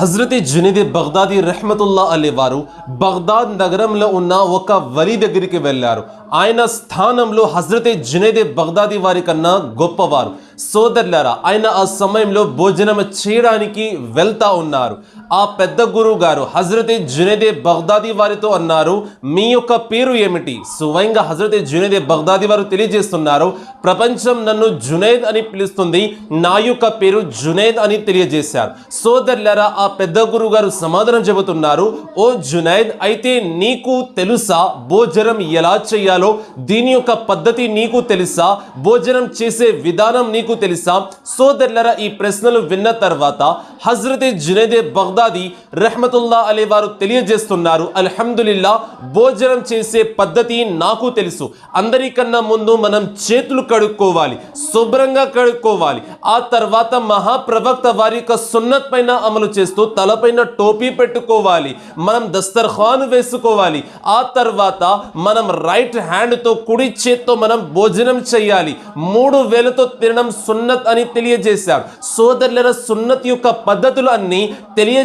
హజరతి జునిది బగ్దాది రెహమతుల్లా అలీ వారు బగ్దాద్ నగరంలో ఉన్న ఒక వలి దగ్గరికి వెళ్ళారు. ఆయన స్థానంలో హజరతి జునేది బగ్దాది వారి కన్నా గొప్పవారు. సోదరులారా ఆయన ఆ సమయంలో భోజనం చేయడానికి వెళ్తా ఉన్నారు. ఆ పెద్ద గురువు గారు హజరతి జునేదే బగ్దాది వారితో అన్నారు మీ యొక్క పేరు ఏమిటి? స్వయంగా హజరతి జునేదే బగ్దాది వారు తెలియజేస్తున్నారు ప్రపంచం నన్ను జునేద్ అని పిలుస్తుంది నా యొక్క పేరు జునేద్ అని తెలియజేశారు. సోదరులరా ఆ పెద్ద గురువు గారు సమాధానం చెబుతున్నారు ఓ జునైద్ అయితే నీకు తెలుసా భోజనం ఎలా చేయాలో? దీని యొక్క పద్ధతి నీకు తెలుసా? భోజనం చేసే విధానం నీకు తెలుసా? సోదరులరా ఈ ప్రశ్నలు విన్న తర్వాత హజరత్ జునేదే బగ్దాది రెహమతుల్లా అలే వారు తెలియజేస్తున్నారు. అల్హమ్దుల్లా భోజనం చేసే పద్ధతి నాకు తెలుసు. అందరికన్నా ముందు మనం చేతులు కడుక్కోవాలి శుభ్రంగా కడుక్కోవాలి. ఆ తర్వాత మహాప్రవక్త వారి యొక్క సున్నత్ పైన అమలు చేస్తూ తలపైన టోపీ పెట్టుకోవాలి మనం దస్తర్ఖాన్ వేసుకోవాలి. ఆ తర్వాత మనం రైట్ హ్యాండ్తో కుడి చేత్తో మనం భోజనం చేయాలి. మూడు వేలతో తినడం సున్నత్ అని తెలియజేశారు. సోదరుల సున్నత్ యొక్క పద్ధతులు అన్ని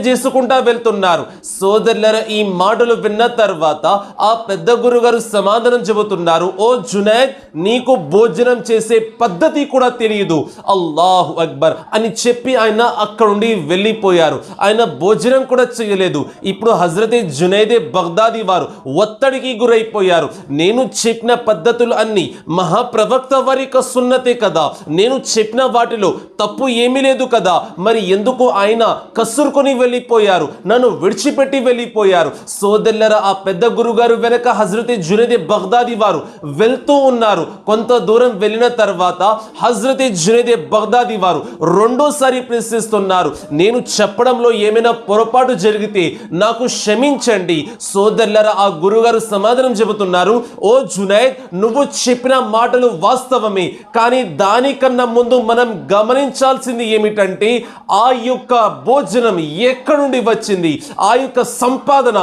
చేసుకుంటా వెళ్తున్నారు. సోదరులర ఈ మాటలు విన్న తర్వాత ఆ పెద్ద గురుగారు సమాధానం చెబుతున్నారు. ఓ జునైద్ నీకు భోజనం చేసే పద్ధతి కూడా తెలియదు అల్లాహు అక్బర్ అని చెప్పి ఆయన అక్కడ నుండి వెళ్ళిపోయారు. ఆయన భోజనం కూడా చేయలేదు. ఇప్పుడు హజరతే జునైదే బగ్దాది వారు ఒత్తిడికి గురైపోయారు. నేను చెప్పిన పద్ధతులు అన్ని మహాప్రవక్త వారి యొక్క సున్నతే కదా. నేను చెప్పిన వాటిలో తప్పు ఏమీ లేదు కదా. మరి ఎందుకు ఆయన కసురుకొని వెళ్ళి వెళ్ళిపోయారు. నన్ను విడిచిపెట్టి వెళ్ళిపోయారు. సోదరులరా ఆ పెద్ద గురుగారు వెనక హజ్రతి జునేదే బగ్దాది వారు వెళ్తూ ఉన్నారు. కొంత దూరం వెళ్ళిన తర్వాత హజ్రతి జునేదే బగ్దాది వారు రెండోసారి ప్రశ్నిస్తున్నారు. నేను చెప్పడంలో ఏమైనా పొరపాటు జరిగితే నాకు క్షమించండి. సోదరులరా ఆ గురుగారు సమాధానం చెబుతున్నారు. ఓ జునైద్ నువ్వు చెప్పిన మాటలు వాస్తవమే. కానీ దానికన్నా ముందు మనం గమనించాల్సింది ఏమిటంటే ఆ యొక్క భోజనం ఎక్కడి నుండి వచ్చింది? ఆ యొక్క సంపాదన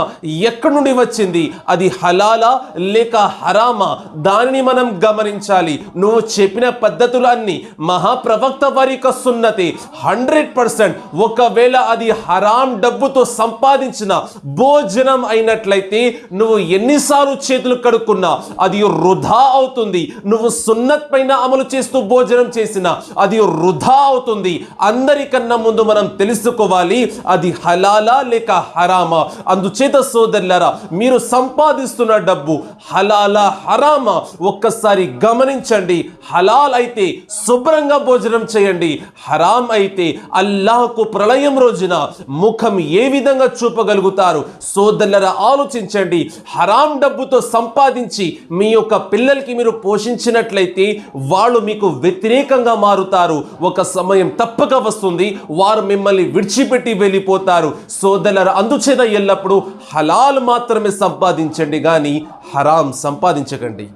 ఎక్కడి నుండి వచ్చింది? అది హలాలా లేక హరామా? దానిని మనం గమనించాలి. నువ్వు చెప్పిన పద్ధతులు అన్ని మహాప్రవక్త వారి యొక్క సున్నతి. Hundred percent. ఒకవేళ అది హరాం డబ్బుతో సంపాదించిన భోజనం అయినట్లయితే నువ్వు ఎన్నిసార్లు చేతులు కడుక్కున్నా అది వృధా అవుతుంది. నువ్వు సున్నత్ పైన అమలు చేస్తూ భోజనం చేసినా అది వృధా అవుతుంది. అందరికన్నా ముందు మనం తెలుసుకోవాలి అది హలాలా లేక హరామా? అందుచేత సోదరులరా మీరు సంపాదిస్తున్న డబ్బు హలాలా హరామా? ఒక్కసారి గమనించండి. హలాల్ అయితే శుభ్రంగా భోజనం చేయండి. హరాం అయితే అల్లాహకు ప్రళయం రోజున ముఖం ఏ విధంగా చూపగలుగుతారు? సోదరులరా ఆలోచించండి. హరాం డబ్బుతో సంపాదించి మీ యొక్క పిల్లలకి మీరు పోషించినట్లయితే వాళ్ళు మీకు వ్యతిరేకంగా మారుతారు. ఒక సమయం తప్పక వస్తుంది. వారు మిమ్మల్ని విడిచిపెట్టి వెళ్ళిపోతారు సోదరుల అందుచేత ఎల్లప్పుడూ హలాల్ మాత్రమే సంపాదించండి కానీ హరాం సంపాదించకండి.